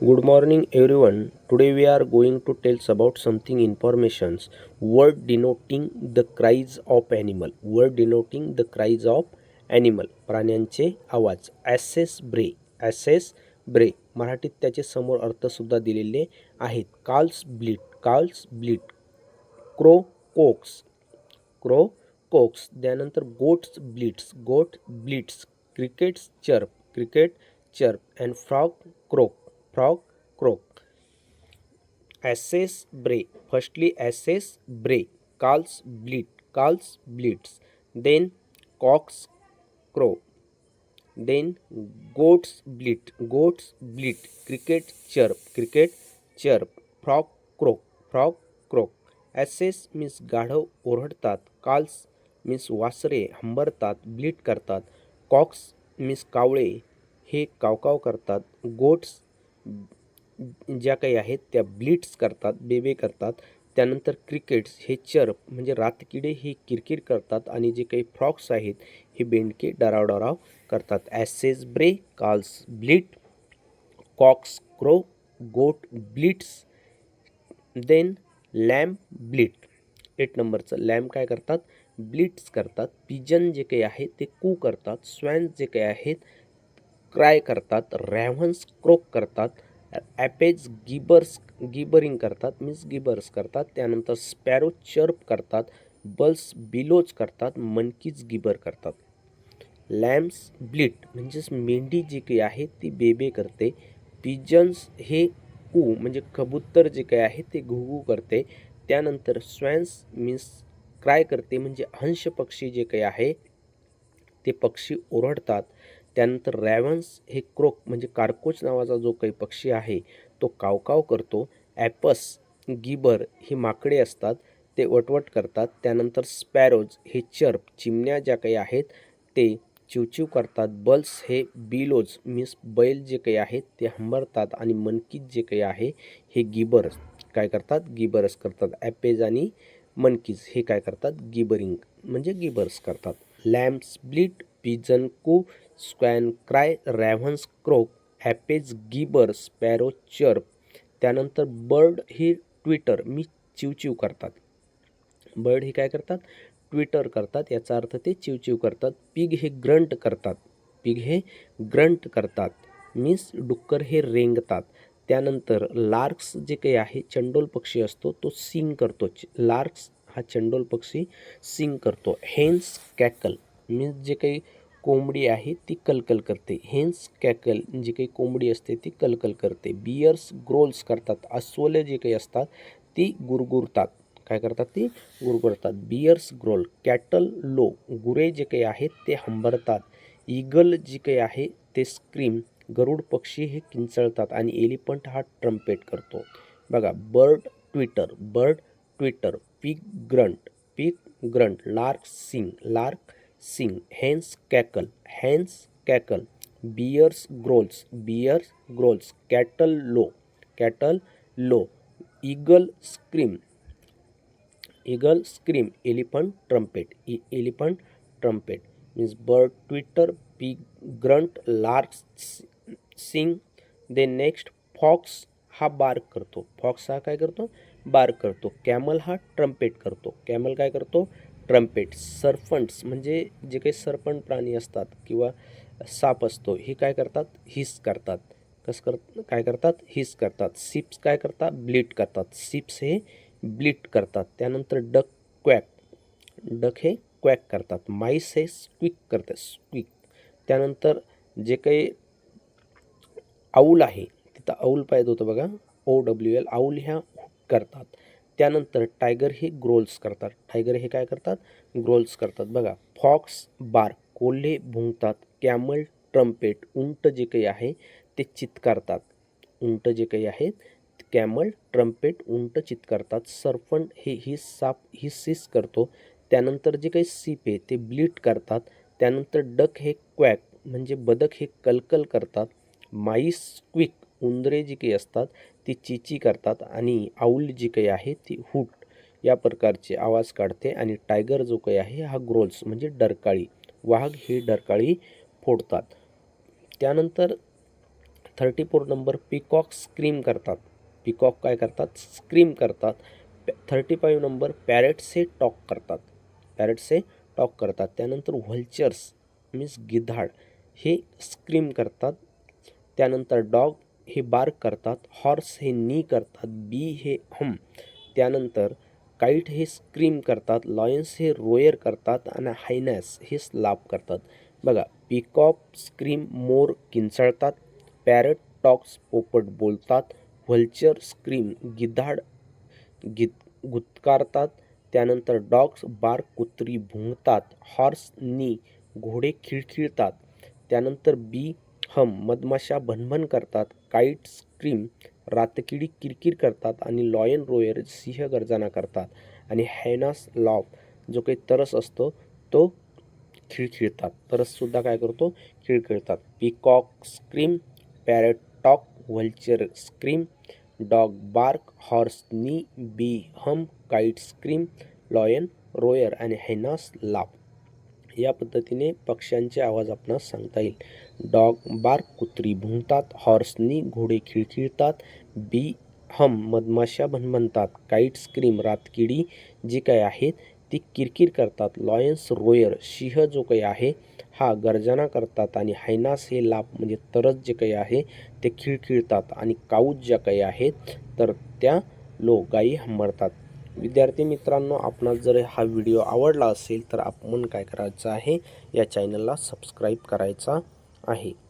Good morning everyone today we are going to tells about something informations word denoting the cries of animal word denoting the cries of animal प्राण्यांचे आवाज. Assess ब्रे assess ब्रे मराठीत त्याचे समोर अर्थसुद्धा दिलेले आहेत. Calves bleat calves bleat crow cocks crow cocks त्यानंतर goats bleats goat bleats crickets chirp cricket chirp and frog croak frog croak. Asses bray. Firstly asses bray. Calves bleat calves bleats. Then cocks crow. Then goats bleat goats bleat cricket chirp. Cricket chirp. Frog croak. Frog croak. Asses means गाढव ओरडतात. Calls means वासरे हंबरतात ब्लीट करतात. COX means कावळे हे कावकाव करतात. Goats ज्या काही आहेत त्या ब्लिट्स करतात बेबे करतात. त्यानंतर क्रिकेट्स हे चर्प म्हणजे रातकिडे हे किरकिर करतात आणि जे काही फ्रॉक्स आहेत हे बेंडके डरावडराव करतात. Asses bray. Calves bleat cocks crow. Goat bleats. Then lamb bleat eight नंबरचं लॅम्प काय करतात ब्लिट्स करतात. पिजन जे काही आहे ते कू करतात. स्वॅन्स जे काही आहेत क्राय करतात. रॅव्हन्स क्रोक करतात. ॲपेज गिबर्स गिबरिंग करतात मीन्स गिबर्स करतात. त्यानंतर स्पॅरो चर्प करतात. बल्स बिलोज करतात. मनकीज गिबर करतात. लॅम्ब्स ब्लिट म्हणजेच मेंढी जी काही आहे ती बेबे करते. पिजन्स हे कू म्हणजे कबूतर जे काही आहे ते घुघू करते. त्यानंतर स्वॅन्स मीन्स क्राय करते म्हणजे हंस पक्षी जे काही आहे ते पक्षी ओरडतात. त्यानंतर रॅव्हन्स हे क्रोक म्हणजे कारकोच नावाचा जो काही पक्षी आहे तो कावकाव करतो. ॲपस गिबर ही माकडे असतात ते वटवट करतात. त्यानंतर स्पॅरोज हे चर्प चिमण्या ज्या काही आहेत ते चिवचिव करतात. बल्स हे बिलोज मीन्स बैल जे काही आहेत ते हंबरतात आणि मनकीज जे काही आहे हे गिबर्स काय करतात गिबर्स करतात. ॲपेज आणि मनकीज हे काय करतात गिबरिंग म्हणजे गिबर्स करतात. Lambs bleat pigeon coo. स्क्वॅन cry. Ravens croak. Apes gibber. Sparrow chirp. त्यानंतर बर्ड ही ट्विटर मी चिवचिव करतात. बर्ड हे काय करतात ट्विटर करतात याचा अर्थ ते चिवचिव करतात. पिग हे ग्रंट करतात. पिग हे ग्रंट करतात मीन्स डुक्कर हे रेंगतात. त्यानंतर लार्क्स जे काही आहे चंडोल पक्षी असतो तो सिंग करतो. लार्क्स हा चंडोल पक्षी सिंग करतो. हेन्स कॅकल मीन्स जे काही कोंबडी आहे ती कलकल करते. हेन्स कॅकल जी काही कोंबडी असते ती कलकल करते. बियर्स ग्रोल्स करतात. अस्वलं जे काही असतात ती गुरगुरतात. काय करतात ती गुरगुरतात. Bears growl. कॅटल लो गुरे जे काही आहेत ते हंबरतात. ईगल जी काही आहे ते स्क्रीम गरुड पक्षी हे किंचळतात आणि एलिफंट हा ट्रम्पेट करतो. बघा bird twitter. Bird twitter. Pig grunt. Pig grunt. Lark sing. Lark sing. Hens cackle. Hens cackle. Bears growls. Bears growls. Cattle low. Cattle low. Eagle scream. Eagle scream. Elephant trumpet. Elephant trumpet means bird twitter. Pig grunt. Lark sing. Then next fox हा bark करतो. Fox हा काय करतो bark करतो. Camel हा trumpet करतो. Camel काय करतो ट्रम्पेट. सरपंट्स म्हणजे जे काही सरपंट प्राणी असतात किंवा साप असतो हे काय करतात हिस करतात. कसं कर काय करतात हिस करतात. सिप्स काय करतात ब्लीट करतात. सिप्स हे ब्लीट करतात. त्यानंतर डक क्वॅक. डक हे क्वॅक करतात. माईस हे स्क्विक करतात स्क्विक. त्यानंतर जे काही आऊल आहे तिथं आऊल पाहिजे होतं बघा ओ डब्ल्यू एल आऊल ह्या करतात. त्यानंतर टायगर हे ग्रोल्स करतात. टायगर हे काय करतात ग्रोल्स करतात. बघा फॉक्स बार कोल्हे भुंकतात. Camel trumpet. उंट जे काही आहे ते चित्कारतात. उंट जे काही आहेत कॅमल ट्रम्पेट उंट चित्कारतात. सर्पंट हे हिस साप हिस सीस करतो. त्यानंतर जे काही सीप आहे ते ब्लीट करतात. त्यानंतर डक हे क्वॅक म्हणजे बदक हे कलकल करतात. माईस क्विक उंदरे जी काही असतात ती चिची करतात आणि आऊल जी काही आहे ती हूट या प्रकारचे आवाज काढते आणि टायगर जो काही आहे हा ग्रोल्स म्हणजे डरकाळी. वाघ ही डरकाळी फोडतात. त्यानंतर thirty four number peacock scream करतात. पिकॉक काय करतात? स्क्रीम करतात. थर्टी फाईव्ह नंबर पॅरेट्स हे टॉक करतात. पॅरेट्स हे टॉक करतात. त्यानंतर व्हल्चर्स मीन्स गिधाड हे स्क्रीम करतात. त्यानंतर डॉग हे बार्क करतात हॉर्स हे नी करतात बी हे हम त्यानंतर काईट हे स्क्रीम करतात लॉयन्स हे रोयर करतात आणि हायनॅस हे स्लाप करतात. बघा पिकॉप स्क्रीम मोर किंचाळतात पॅरट टॉक्स पोपट बोलतात व्हल्चर स्क्रीम गिधाड गीत गुतकारतात त्यानंतर डॉग्स बार कुत्री भुंकतात हॉर्स नी घोडे खिळखिळतात. त्यानंतर बी हम मधमाशा भनभन करतात. काईट स्क्रीम रातकिडी किरकिर करतात आणि लॉयन रोयर सिंह गर्जना करतात. आणि हॅनास लॉफ जो काही तरस असतो तो खिळखिळतात तरससुद्धा काय करतो? खिळखिळतात peacock scream parrot talk vulture scream dog bark horse neigh bee hum kite scream lion roar आणि हेनास लाप या पद्धतीने पक्ष्यांचे आवाज आपणास सांगता येईल. डॉग बार्क कुत्री भुंकतात हॉर्सनी घोडे खिळखिळतात बी हम मधमाशा भनभनतात काईट स्क्रीम रातकिडी जी काही आहेत ती किरकिर करतात लॉयन्स रोयर सिंह जो काही आहे हा गर्जना करतात आणि हायनास हे लाभ म्हणजे तरस जे काही आहे ते खिळखिळतात आणि काऊज ज्या काही आहेत तर त्या लो गायी हंबरतात विद्यार्थी मित्रांनो आपणास जर हा व्हिडिओ आवडला असेल तर आपण काय करायचं आहे? या चॅनलला सबस्क्राईब करायचा आहे.